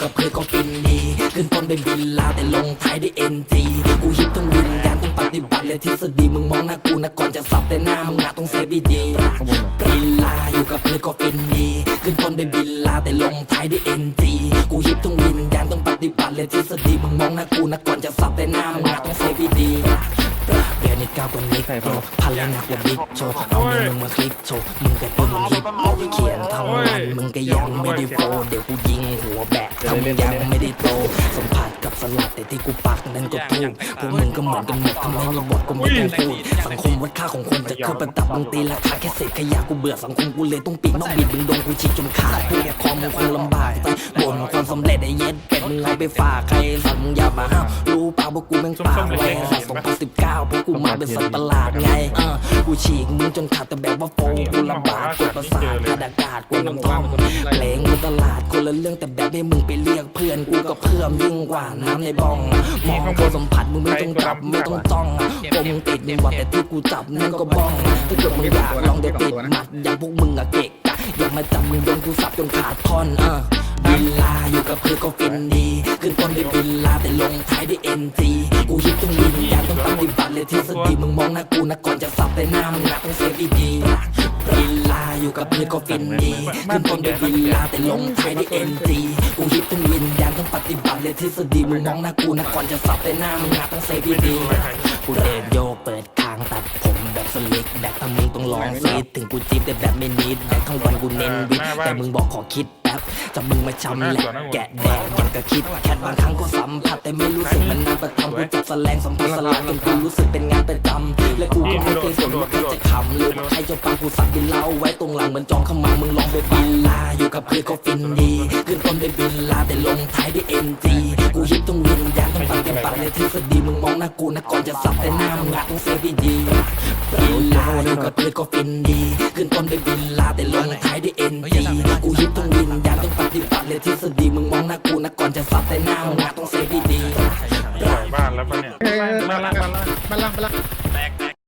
กับเพื่อนก็ฟินดี ขึ้นต้นด้วยบินลาแต่ลงท้ายด้วยเอ็นจีกูฮิตต้องวิญญาณต้องปฏิบัติและทฤษฎีมึงมองหน้ากูนะก่อนจะสับแต่หน้ามึงอะต้องเซฟดีๆบินลาอยู่กับเพื่อนก็ฟินดี ขึ้นต้นด้วยบินลาแต่ลงท้ายด้วยเอ็นจีกูฮิตต้องวิญญาณต้องปฏิบัติและทฤษฎีมึงมองหน้ากูนะก่อนจะสับแต่หน้ามึงอะต้องเซฟดีๆเดี๋ยวนี้ก้าวกว่านิดโตพันแล้วหนักกว่าบิ๊กโชว์เอาเงินมึงมาคลิกโชว์มึงแต่ปืนมึงฮิตเขียนเท่านั้นมึงก็ยังไม่ได้โฟเดี๋ยวกูย หัวแบกถ้ามึงยังไม่ได้โตสัมผัสกับสลัดแต่ที่กูปักนั่นก็ถูกพวกมึงก็เหมือนกันหมดทำไมมีบทก็ไม่ต้องพูดสังคมวัดค่าของคนจะเคยประดับมึงตีราคาแค่เศษขยะกูเบื่อสังคมกูเลยต้องปีกนอกบิดมึงโดนกูฉีกจนขาดผู้ปกครองมึงคงลำบากแต่บ่นความสำเร็จไอ้เย็ดเป็ดมึงเอาไปฝากใครสัตว์มึงอย่ามาห้าวรู้เปล่าว่ากูแม่งปากไว้สัตว์สองพันสิบเก้าพวกกูมาเป็นสัตว์ประหลาดไงเออกูฉีกมึงจนขาดแต่แบบว่าโฟกูลำบากกดประสาทขาดอากาศกดน้ำท่อมเพลงกูตลาดคนละเรื่องแต่แบบให้มึงไปเรียกเพื่อนกูก็เพื่อมยิ่งกว่าน้ำในบ้องมองเขาสัมผัสมึงไม่ต้องจับไม่ต้องจ้องพวกมึงติดมึงว่าแต่ที่กูจับนั่นก็บ้องถ้าเกิดมึงอยากลองได้ติดหมัดอย่างพวกมึงอะเกะกะอย่ามาจับมึงโดนกูสับจนขาดท่อนเออบิลาอยู่กับเพื่อก็ฟินดีขึ้นต้นด้วยบิลาแต่ลงท้ายด้วยเอ็นจีกูฮิตต้องวิญญาณต้องปฏิบัติเลยทฤษฎีมึงมองหน้ากูนะก่อนจะสับแต่หน้ามึงนะต้องเซฟดี กับเพื่อนก็ฟินดีขึ้นต้นด้วยบินลาแต่ลงท้ายด้วยเอ็นจีกูฮิตต้องวิญญาณต้องปฏิบัติเลยทฤษฎีมึงมองหน้ากูนะก่อนจะสับแต่หน้ามึงนะต้องเซฟดีๆกูเดนโยกเปิดคางตัดผมแบบสลิกแบกถ้ามึงต้องลองซีดถึงกูจีบแต่แบบไม่นิดแบกทั้งวันกูเน้นวิทย์แต่มึงบอกขอคิดแป๊บจะมึงมาชำแหละแกะแดกอย่าง กับคิดแค่บางครั้งก็สัมผัสแต่ไม่รู้สึกมันนานประทำกูจับแสลงสัมผัสสลายจนกูรู้สึกเป็นงานประจำและกูก็ไม่เคยสนว่าใครจะขำหรือว่าใครจะฟังกูสักบินเล่าไว้ตรงหลังเหมือนจองขมังมึงลองไปบินลาอยู่กับเพื่อนก็ฟินดีขึ้นต้นด้วยบินลาแต่ลงท้ายด้วยเอ็นจีกูฮิตต้องวินยานต้องปฏิบัติในทฤษฎีมึงมองหน้ากูนะก่อนจะสับแต่หน้ามึงอะต้องเซฟดีบินลาอยู่กับเพื่อนก็ฟินดีขึ้นต้นด้วยบินลาแต่ลงท้ายด้วยเอ็นจีกูฮิตต้องวินยานต้องปฏิบัติในทฤษฎี จะสับแต่หน้ามึงอะต้องเซฟดีๆ บ้านแล้วปะเนี่ยบ้านละบ้านละมาลังมาลังแตกแต